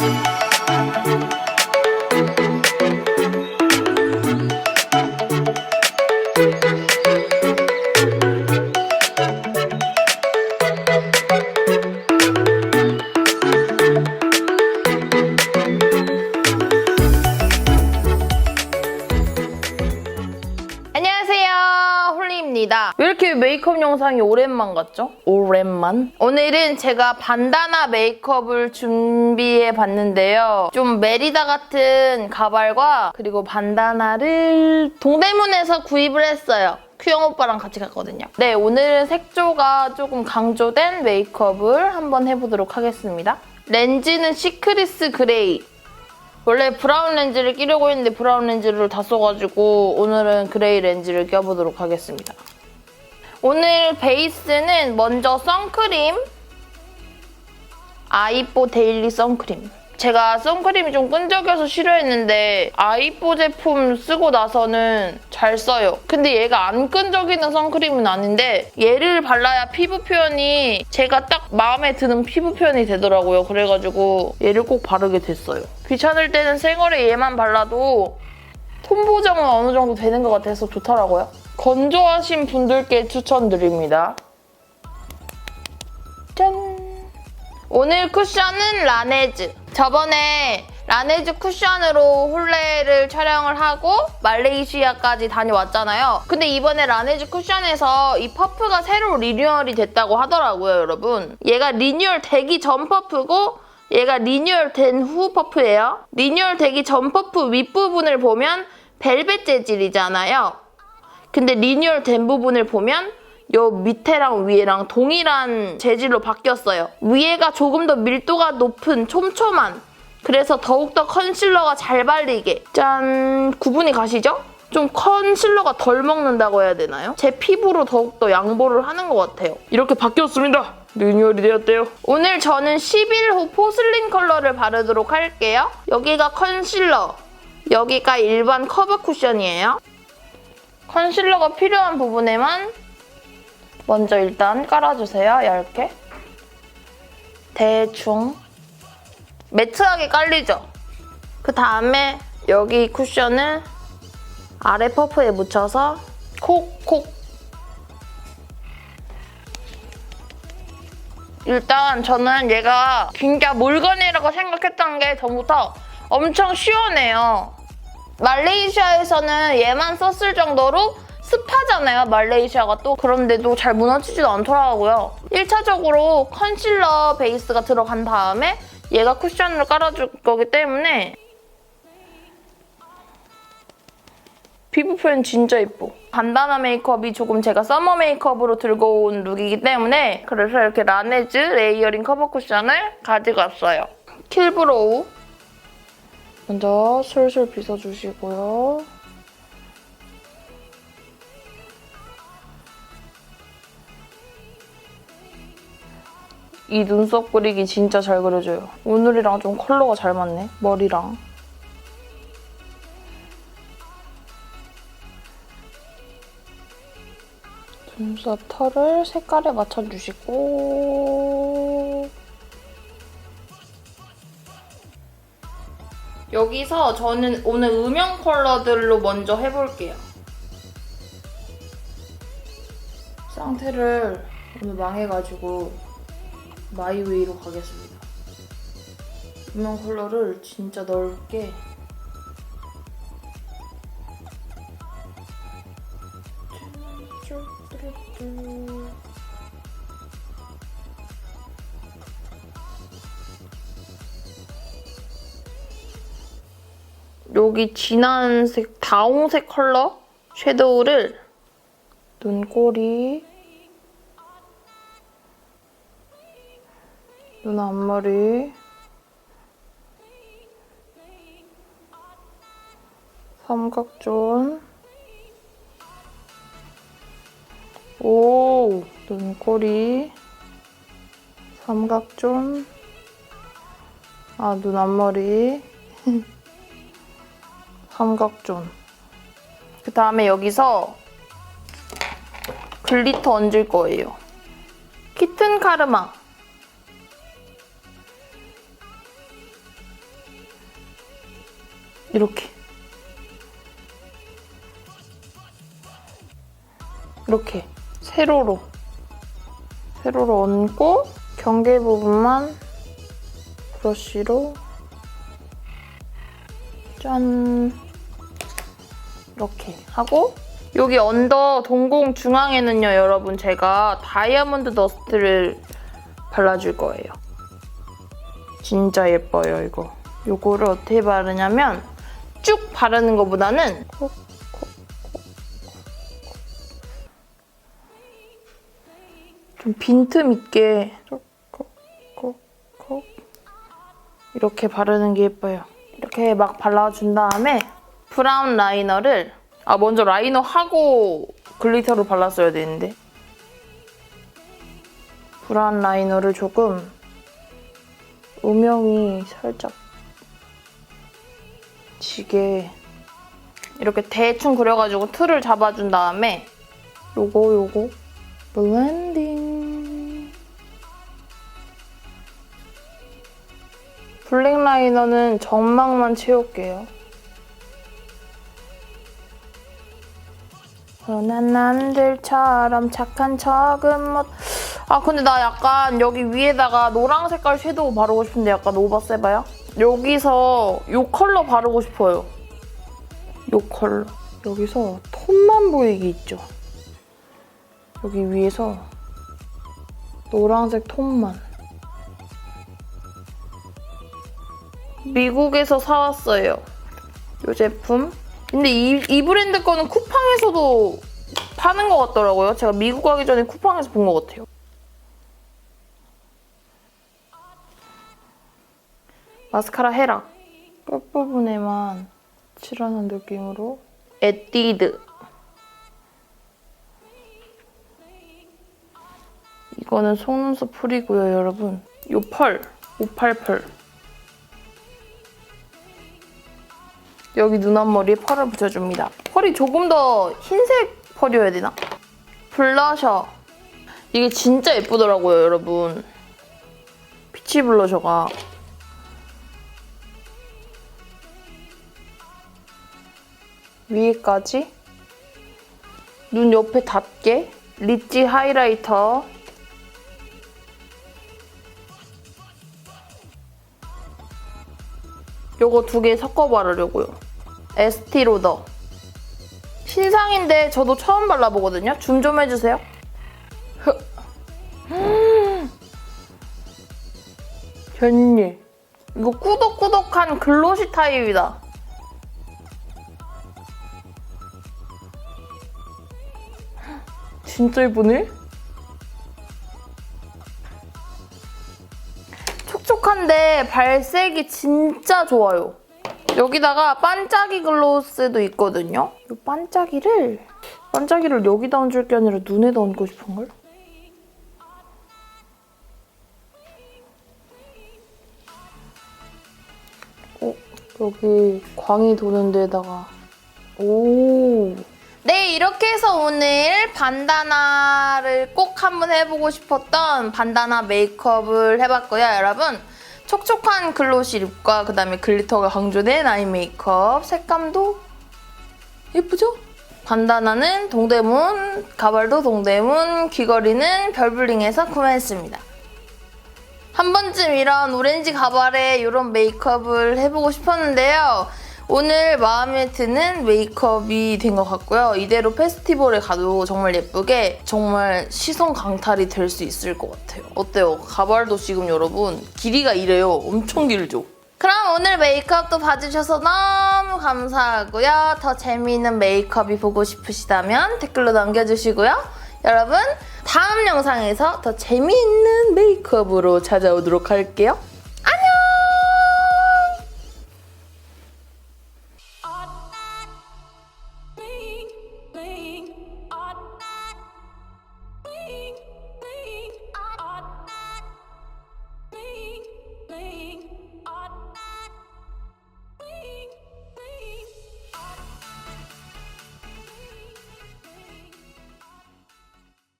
안녕 메이크업 영상이 오랜만 같죠? 오랜만? 오늘은 제가 반다나 메이크업을 준비해 봤는데요 좀 메리다 같은 가발과 그리고 반다나를 동대문에서 구입을 했어요 큐영 오빠랑 같이 갔거든요 네 오늘은 색조가 조금 강조된 메이크업을 한번 해보도록 하겠습니다 렌즈는 시크리스 그레이 원래 브라운 렌즈를 끼려고 했는데 브라운 렌즈를 다 써가지고 오늘은 그레이 렌즈를 껴보도록 하겠습니다. 오늘 베이스는 먼저 선크림 아이뽀 데일리 선크림 제가 선크림이 좀 끈적여서 싫어했는데 아이뽀 제품 쓰고 나서는 잘 써요. 근데 얘가 안 끈적이는 선크림은 아닌데 얘를 발라야 피부 표현이 제가 딱 마음에 드는 피부 표현이 되더라고요. 그래가지고 얘를 꼭 바르게 됐어요. 귀찮을 때는 생얼에 얘만 발라도 톤 보정은 어느 정도 되는 것 같아서 좋더라고요. 건조하신 분들께 추천드립니다. 짠! 오늘 쿠션은 라네즈. 저번에 라네즈 쿠션으로 홀레를 촬영을 하고 말레이시아까지 다녀왔잖아요. 근데 이번에 라네즈 쿠션에서 이 퍼프가 새로 리뉴얼이 됐다고 하더라고요, 여러분. 얘가 리뉴얼 되기 전 퍼프고 얘가 리뉴얼 된 후 퍼프예요. 리뉴얼 되기 전 퍼프 윗부분을 보면 벨벳 재질이잖아요. 근데 리뉴얼 된 부분을 보면 요 밑에랑 위에랑 동일한 재질로 바뀌었어요. 위에가 조금 더 밀도가 높은 촘촘한 그래서 더욱더 컨실러가 잘 발리게 짠 구분이 가시죠? 좀 컨실러가 덜 먹는다고 해야 되나요? 제 피부로 더욱더 양보를 하는 것 같아요. 이렇게 바뀌었습니다. 리뉴얼이 되었대요. 오늘 저는 11호 포슬린 컬러를 바르도록 할게요. 여기가 컨실러, 여기가 일반 커버 쿠션이에요. 컨실러가 필요한 부분에만 먼저 일단 깔아주세요. 얇게. 대충. 매트하게 깔리죠? 그 다음에 여기 쿠션을 아래 퍼프에 묻혀서 콕콕. 일단 저는 얘가 진짜 물건이라고 생각했던 게 전부터 엄청 시원해요. 말레이시아에서는 얘만 썼을 정도로 습하잖아요, 말레이시아가 또. 그런데도 잘 무너지지도 않더라고요. 1차적으로 컨실러 베이스가 들어간 다음에 얘가 쿠션을 깔아줄 거기 때문에 피부 표현 진짜 예뻐. 반다나 메이크업이 조금 제가 서머 메이크업으로 들고 온 룩이기 때문에 그래서 이렇게 라네즈 레이어링 커버 쿠션을 가지고 왔어요. 킬브로우 먼저 술술 빗어주시고요. 이 눈썹 그리기 진짜 잘 그려줘요. 오늘이랑 좀 컬러가 잘 맞네. 머리랑. 눈썹 털을 색깔에 맞춰주시고 여기서 저는 오늘 음영 컬러들로 먼저 해볼게요. 상태를 오늘 망해가지고 마이웨이로 가겠습니다. 음영 컬러를 진짜 넓게 여기 진한 색, 다홍색 컬러 섀도우를 눈꼬리, 눈 앞머리, 삼각존, 오, 눈꼬리, 삼각존, 아, 눈 앞머리, 삼각존. 그 다음에 여기서 글리터 얹을 거예요. 키튼 카르마. 이렇게. 이렇게 세로로 세로로 얹고 경계 부분만 브러쉬로 짠 이렇게 하고 여기 언더 동공 중앙에는요 여러분 제가 다이아몬드 더스트를 발라줄 거예요 진짜 예뻐요 이거 요거를 어떻게 바르냐면 쭉 바르는 것보다는 좀 빈틈 있게 이렇게 바르는 게 예뻐요. 이렇게 막 발라준 다음에 브라운 라이너를 아 먼저 라이너 하고 글리터를 발랐어야 되는데 브라운 라이너를 조금 음영이 살짝 지게 이렇게 대충 그려가지고 틀을 잡아준 다음에 요거 요거 블렌딩 블랙 라이너는 점막만 채울게요. 선한 남들처럼 착한 척은 못... 아 근데 나 약간 여기 위에다가 노랑 색깔 섀도우 바르고 싶은데 약간 오버세바야? 여기서 이 컬러 바르고 싶어요. 이 컬러. 여기서 톤만 보이게 있죠? 여기 위에서 노란색 톤만. 미국에서 사왔어요. 이 제품. 근데 이, 이 브랜드 거는 쿠팡에서도 파는 것 같더라고요. 제가 미국 가기 전에 쿠팡에서 본 것 같아요. 마스카라 헤라. 끝부분에만 칠하는 느낌으로. 에뛰드. 이거는 속눈썹 풀이고요, 여러분. 요 펄, 588. 여기 눈 앞머리에 펄을 붙여줍니다. 펄이 조금 더 흰색 펄이어야 되나? 블러셔. 이게 진짜 예쁘더라고요, 여러분. 피치 블러셔가. 위에까지 눈 옆에 닿게 리치 하이라이터 요거 두 개 섞어 바르려고요. 에스티 로더. 신상인데 저도 처음 발라보거든요. 줌 좀 해주세요. 현일. 이거 꾸덕꾸덕한 글로시 타입이다. 진짜 예쁘네? 촉촉한데 발색이 진짜 좋아요. 여기다가 반짝이 글로스도 있거든요. 이 반짝이를 반짝이를 여기다 얹을 게 아니라 눈에다 얹고 싶은 걸? 어, 여기 광이 도는 데다가 오. 네, 이렇게 해서 오늘 반다나를 꼭 한번 해보고 싶었던 반다나 메이크업을 해봤고요, 여러분. 촉촉한 글로시 립과 그다음에 글리터가 강조된 아이 메이크업 색감도 예쁘죠? 반다나는 동대문, 가발도 동대문, 귀걸이는 별블링에서 구매했습니다. 한 번쯤 이런 오렌지 가발에 이런 메이크업을 해보고 싶었는데요. 오늘 마음에 드는 메이크업이 된 것 같고요. 이대로 페스티벌에 가도 정말 예쁘게 정말 시선 강탈이 될 수 있을 것 같아요. 어때요? 가발도 지금 여러분 길이가 이래요. 엄청 길죠? 그럼 오늘 메이크업도 봐주셔서 너무 감사하고요. 더 재미있는 메이크업이 보고 싶으시다면 댓글로 남겨주시고요. 여러분 다음 영상에서 더 재미있는 메이크업으로 찾아오도록 할게요.